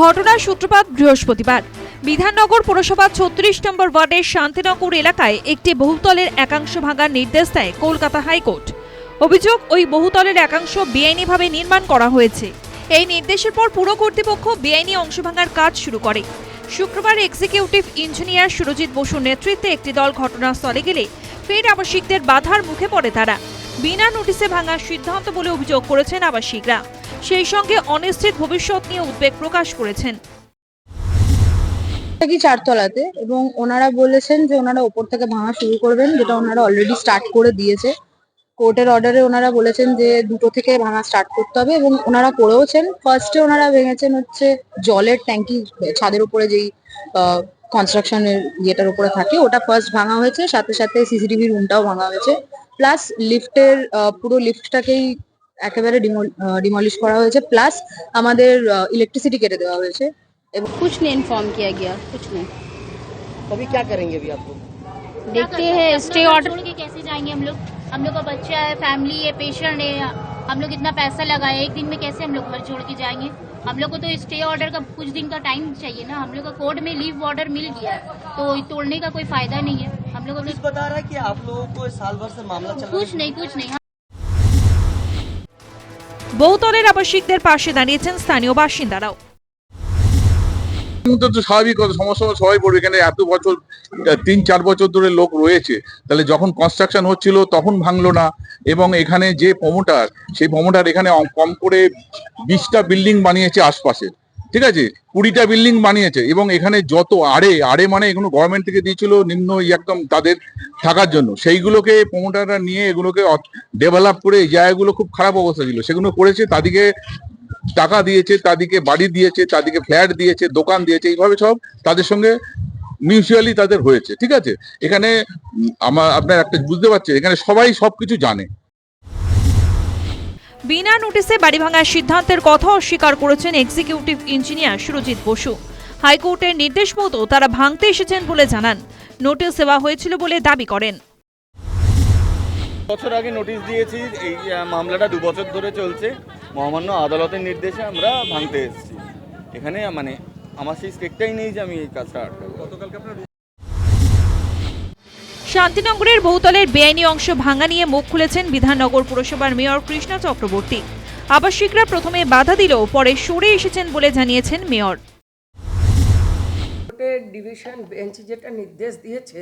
ঘটনার সূত্রপাত বৃহস্পতিবার। বিধাননগর পুরসভা ছত্রিশ নম্বর ওয়ার্ডের শান্তিনগর এলাকায় একটি বহুতলের একাংশ ভাঙার নির্দেশ দেয় কলকাতা হাইকোর্ট। অভিযোগ, ওই বহুতলের একাংশ বেআইনিভাবে নির্মাণ করা হয়েছে। এই নির্দেশের পর পুর কর্তৃপক্ষ বেআইনি অংশ ভাঙার কাজ শুরু করে। শুক্রবার এক্সিকিউটিভ ইঞ্জিনিয়ার সুরজিৎ বসুর নেতৃত্বে একটি দল ঘটনাস্থলে গেলে ফের আবাসিকদের বাধার মুখে পড়ে তারা। বিনা নোটিশে ভাঙার সিদ্ধান্ত বলে অভিযোগ করেছেন আবাসিকরা। সেই সঙ্গে অনিশ্চিত ভবিষ্যৎ নিয়ে উদ্বেগ প্রকাশ করেছেন। চারতলাতে? এবং ওনারা বলেছেন যে ওনারা ওপর থেকে ভাঙা শুরু করবেন, যেটা ওনারা অলরেডি স্টার্ট করে দিয়েছে। কোর্টের অর্ডারে ওনারা বলেছেন যে দুটো থেকে ভাঙা স্টার্ট করতে হবে এবং ওনারা করেওছেন। ফার্স্টে ওনারা ভেঙেছেন হচ্ছে জলের ট্যাঙ্কি, ছাদের উপরে যেই কনস্ট্রাকশনের ইয়েটার উপরে থাকে, ওটা ফার্স্ট ভাঙা হয়েছে। সাথে সাথে সিসিটিভি রুমটাও ভাঙা হয়েছে। প্লাস লিফটের পুরো লিফটটাকেই একেবারে ডিমলিশ করা হয়েছে প্লাস আমাদের ইলেকট্রিসিটি কেটে দেওয়া হয়েছে कुछ नहीं इन्फॉर्म किया गया कुछ नहीं अभी क्या करेंगे अभी आप लोग देखते हैं स्टे ऑर्डर छोड़ के कैसे जाएंगे हम लोग हम लोग का बच्चा है फैमिली है पेशेंट है हम लोग इतना पैसा लगाए एक दिन में कैसे हम लोग घर छोड़ के जाएंगे हम लोग को तो स्टे ऑर्डर का कुछ दिन का टाइम चाहिए ना हम लोग का कोर्ट में लीव ऑर्डर मिल गया है, तो तोड़ने का कोई फायदा नहीं है हम लोग पुलिस बता रहा है कि आप लोगों को साल भर से मामला चल रहा कुछ नहीं कुछ नहीं বহুতলের আবাসিকদের পাশে দাঁড়িয়েছেন স্থানীয় বাসিন্দারাও স্বাভাবিক সমস্যা সবাই পড়বে এখানে এত বছর, তিন, চার বছর ধরে লোক রয়েছে? তাহলে যখন কনস্ট্রাকশন হচ্ছিল তখন ভাঙলো না। এবং এখানে যে প্রমোটার সেই প্রমোটার এখানে কম করে বিশটা বিল্ডিং বানিয়েছে আশপাশে। ঠিক আছে? কুড়িটা বিল্ডিং বানিয়েছে। এবং এখানে যত আড়ে আড়ে মানে এগুলো গভর্নমেন্ট থেকে দিয়েছিল নিম্ন একদম তাদের থাকার জন্য। সেইগুলোকে প্রমোটাররা নিয়ে এগুলোকে ডেভেলপ করে এই জায়গাগুলো খুব খারাপ অবস্থা ছিল। সেগুলো করেছে তাদেরকে টাকা দিয়েছে তাদেরকে বাড়ি দিয়েছে তাদেরকে ফ্ল্যাট দিয়েছে দোকান দিয়েছে এইভাবে সব তাদের সঙ্গে মিউচুয়ালি তাদের হয়েছে ঠিক আছে? এখানে আমার আপনার একটা বুঝতে পারছেন এখানে সবাই সবকিছু জানে। বিনা নোটিশে বাড়ি ভাঙার সিদ্ধান্তের কথা অস্বীকার করেছেন এক্সিকিউটিভ ইঞ্জিনিয়ার সুরজিৎ বসু। হাইকোর্টের নির্দেশ মতো তারা ভাঙতে এসেছেন বলে জানান। নোটিশ দেওয়া হয়েছিল বলে দাবি করেন। বছর আগে নোটিশ দিয়েছি এই মামলাটা দু বছর ধরে চলছে। মহামান্য আদালতের নির্দেশে আমরা ভাঙতে এসেছি। এখানে মানে আমার সেই স্টেকটাই নেই যে আমি এই কাজটা আটকাবো। শান্তিনগরের বহুতলের বেআইনি অংশ ভাঙা নিয়ে মুখ খুলেছেন বিধাননগর পুরসভার মেয়র কৃষ্ণা চক্রবর্তী। আবাসিকরা প্রথমে বাধা দিলেও পরে সরে এসেছেন বলে জানিয়েছেন মেয়র। ডিভিশন বেঞ্চ যেটা নির্দেশ দিয়েছে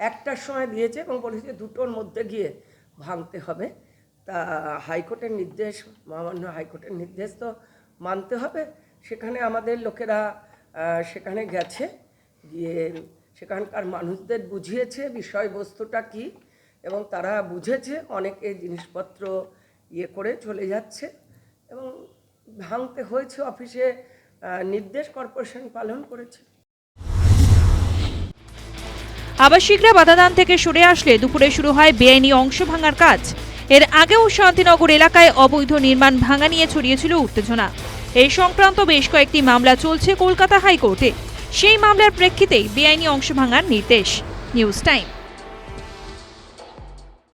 একটার সময় দিয়েছে এবং বলেছে দুটোর মধ্যে গিয়ে ভাঙতে হবে। তা হাইকোর্টের নির্দেশ, মহামান্য হাইকোর্টের নির্দেশ তো মানতে হবে। সেখানে আমাদের লোকেরা সেখানে গেছে, গিয়ে সেখানকার মানুষদের বুঝিয়েছে বিষয়বস্তুটা কি এবং তারা বুঝেছে অনেকে জিনিসপত্র ইয়ে করে চলে যাচ্ছে এবং ভাঙতে হয়েছে অফিসে নির্দেশ কর্পোরেশন পালন করেছে। আবাসিকরা বাধাদান থেকে সরে আসলে দুপুরে শুরু হয় বেআইনি অংশ ভাঙার কাজ। এর আগেও শান্তিনগর এলাকায় অবৈধ নির্মাণ ভাঙা নিয়ে ছড়িয়েছিল উত্তেজনা। এই সংক্রান্ত বেশ কয়েকটি মামলা চলছে কলকাতা হাইকোর্টে। সেই মামলার প্রেক্ষিতেই বেআইনি অংশ ভাঙার নির্দেশ। News time.